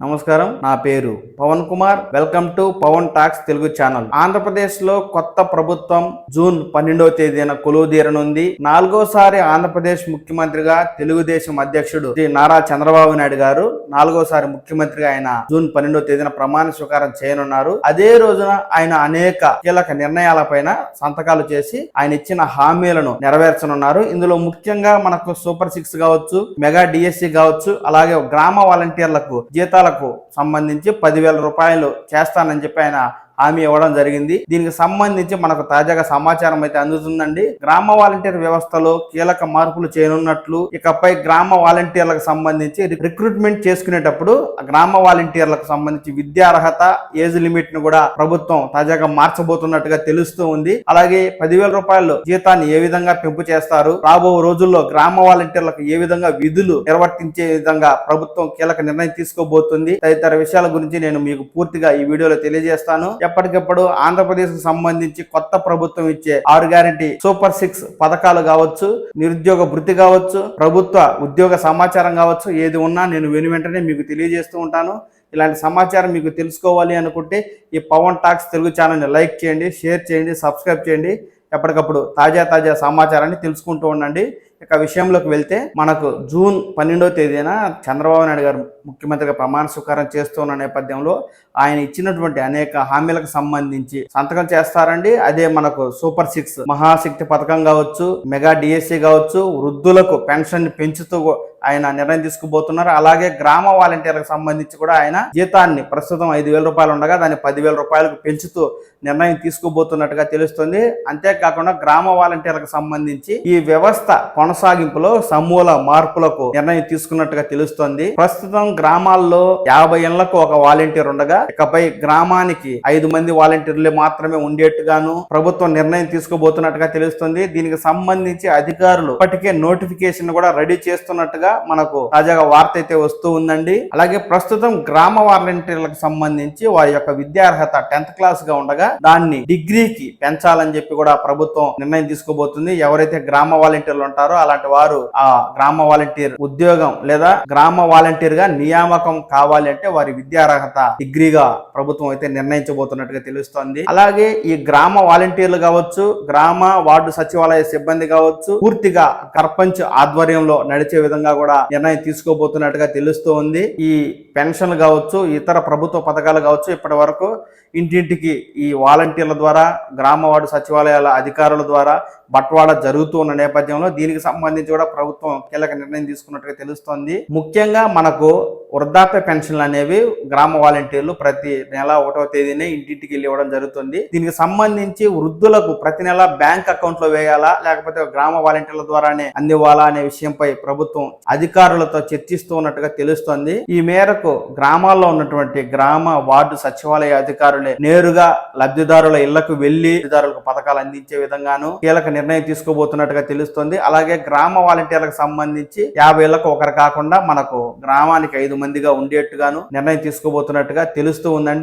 నమస్కారం నా పేరు Pavan Kumar. Welcome to Pavan talks Telugu channel. ఆంధ్రప్రదేశ్లో కొత్త ప్రభుత్వం జూన్ పన్నెండవ తేదీన కొలువుదీరనుంది నాలుగోసారి ఆంధ్రప్రదేశ్ ముఖ్యమంత్రిగా తెలుగుదేశం అధ్యక్షుడు శ్రీ నారా చంద్రబాబు నాయుడు గారు నాలుగోసారి ముఖ్యమంత్రిగా ఆయన జూన్ పన్నెండవ తేదీన ప్రమాణ స్వీకారం చేయనున్నారు. అదే రోజున ఆయన అనేక కీలక నిర్ణయాలపైన సంతకాలు చేసి ఆయన ఇచ్చిన హామీలను నెరవేర్చనున్నారు. ఇందులో ముఖ్యంగా మనకు సూపర్ సిక్స్ కావచ్చు మెగా డిఎస్సి కావచ్చు అలాగే గ్రామ వాలంటీర్లకు జీతాల జీతాలకు సంబంధించి పదివేల రూపాయలు చేస్తానని చెప్పి ఆయన హామీ ఇవ్వడం జరిగింది. దీనికి సంబంధించి మనకు తాజాగా సమాచారం అయితే అందుతుందండి. గ్రామ వాలంటీర్ వ్యవస్థలో కీలక మార్పులు చేయనున్నట్లు ఇకపై గ్రామ వాలంటీర్లకు సంబంధించి రిక్రూట్మెంట్ చేసుకునేటప్పుడు గ్రామ వాలంటీర్లకు సంబంధించి విద్యార్హత ఏజ్ లిమిట్ను కూడా ప్రభుత్వం తాజాగా మార్చబోతున్నట్టుగా తెలుస్తూ ఉంది. అలాగే పదివేల రూపాయలు జీతాన్ని ఏ విధంగా పెంపు చేస్తారు రాబో రోజుల్లో గ్రామ వాలంటీర్లకు ఏ విధంగా విధులు నిర్వర్తించే విధంగా ప్రభుత్వం కీలక నిర్ణయం తీసుకోబోతుంది. తదితర విషయాల గురించి నేను మీకు పూర్తిగా ఈ వీడియోలో తెలియజేస్తాను. ఎప్పటికప్పుడు ఆంధ్రప్రదేశ్కు సంబంధించి కొత్త ప్రభుత్వం ఇచ్చే ఆరు గ్యారంటీ సూపర్ సిక్స్ పథకాలు కావచ్చు నిరుద్యోగ వృత్తి కావచ్చు ప్రభుత్వ ఉద్యోగ సమాచారం కావచ్చు ఏది ఉన్నా నేను వెను వెంటనే మీకు తెలియజేస్తూ ఉంటాను. ఇలాంటి సమాచారం మీకు తెలుసుకోవాలి అనుకుంటే ఈ పవన్ టాక్స్ తెలుగు ఛానల్ని లైక్ చేయండి షేర్ చేయండి సబ్స్క్రైబ్ చేయండి. ఎప్పటికప్పుడు తాజా తాజా సమాచారాన్ని తెలుసుకుంటూ ఉండండి. ఇక విషయంలోకి వెళ్తే మనకు జూన్ పన్నెండవ తేదీన చంద్రబాబు నాయుడు గారు ముఖ్యమంత్రిగా ప్రమాణ స్వీకారం చేస్తున్న నేపథ్యంలో ఆయన ఇచ్చినటువంటి అనేక హామీలకు సంబంధించి సంతకం చేస్తారండి. అదే మనకు సూపర్ సిక్స్ మహాశక్తి పథకం కావచ్చు మెగా డిఎస్సి కావచ్చు వృద్ధులకు పెన్షన్ పెంచుతూ ఆయన నిర్ణయం తీసుకుపోతున్నారు. అలాగే గ్రామ వాలంటీర్లకు సంబంధించి కూడా ఆయన జీతాన్ని ప్రస్తుతం ఐదు వేల రూపాయలు ఉండగా దాన్ని పదివేల రూపాయలకు పెంచుతూ నిర్ణయం తీసుకుపోతున్నట్టుగా తెలుస్తుంది. అంతేకాకుండా గ్రామ వాలంటీర్లకు సంబంధించి ఈ వ్యవస్థ కొనసాగింపులో సమూల మార్పులకు నిర్ణయం తీసుకున్నట్టుగా తెలుస్తోంది. ప్రస్తుతం గ్రామాల్లో యాభై ఏళ్ళకు ఒక వాలంటీర్ ఉండగా ఇకపై గ్రామానికి ఐదు మంది వాలంటీర్లు మాత్రమే ఉండేట్టుగాను ప్రభుత్వం నిర్ణయం తీసుకోబోతున్నట్టుగా తెలుస్తుంది. దీనికి సంబంధించి అధికారులు ఇప్పటికే నోటిఫికేషన్ కూడా రెడీ చేస్తున్నట్టుగా మనకు తాజాగా వార్త అయితే వస్తూ ఉందండి. అలాగే ప్రస్తుతం గ్రామ వాలంటీర్లకు సంబంధించి వారి యొక్క విద్యార్హత టెన్త్ క్లాస్గా ఉండగా దాన్ని డిగ్రీకి పెంచాలని చెప్పి కూడా ప్రభుత్వం నిర్ణయం తీసుకోబోతుంది. ఎవరైతే గ్రామ వాలంటీర్లు ఉంటారో అలాంటి వారు ఆ గ్రామ వాలంటీర్ ఉద్యోగం లేదా గ్రామ వాలంటీర్గా నియామకం కావాలి అంటే వారి విద్యార్హత డిగ్రీ డిగ్రీగా ప్రభుత్వం అయితే నిర్ణయించబోతున్నట్టుగా తెలుస్తోంది. అలాగే ఈ గ్రామ వాలంటీర్లు కావచ్చు గ్రామ వార్డు సచివాలయ సిబ్బంది కావచ్చు పూర్తిగా సర్పంచ్ ఆధ్వర్యంలో నడిచే విధంగా కూడా నిర్ణయం తీసుకోబోతున్నట్టుగా తెలుస్తూ ఉంది ఈ పెన్షన్లు కావచ్చు ఇతర ప్రభుత్వ పథకాలు కావచ్చు ఇప్పటి వరకు ఇంటింటికి ఈ వాలంటీర్ల ద్వారా గ్రామ వార్డు సచివాలయాల అధికారుల ద్వారా బట్వాడా జరుగుతూ ఉన్న నేపథ్యంలో దీనికి సంబంధించి కూడా ప్రభుత్వం కీలక నిర్ణయం తీసుకున్నట్టుగా తెలుస్తోంది. ముఖ్యంగా మనకు వృద్ధాప్య పెన్షన్లు అనేవి గ్రామ వాలంటీర్లు ప్రతి నెల ఒకటో తేదీనే ఇంటింటికి వెళ్ళి ఇవ్వడం జరుగుతుంది. దీనికి సంబంధించి వృద్ధులకు ప్రతి నెల బ్యాంక్ అకౌంట్లో వేయాలా లేకపోతే గ్రామ వాలంటీర్ల ద్వారానే అందివ్వాలా అనే విషయంపై ప్రభుత్వం అధికారులతో చర్చిస్తూ ఉన్నట్టుగా తెలుస్తోంది. ఈ మేరకు గ్రామాల్లో ఉన్నటువంటి గ్రామ వార్డు సచివాలయ అధికారులే నేరుగా లబ్ధిదారుల ఇళ్ళకు వెళ్ళి లబ్ధిదారులకు పథకాలు అందించే విధంగాను కీలక నిర్ణయం తీసుకోబోతున్నట్టుగా తెలుస్తోంది. అలాగే గ్రామ వాలంటీర్లకు సంబంధించి యాభై ఏళ్ళకు ఒకరు కాకుండా మనకు గ్రామానికి ఐదు మందిగా ఉండేట్టుగాను నిర్ణయం తీసుకోబోతున్నట్టుగా తెలుస్తూ ఉందండి.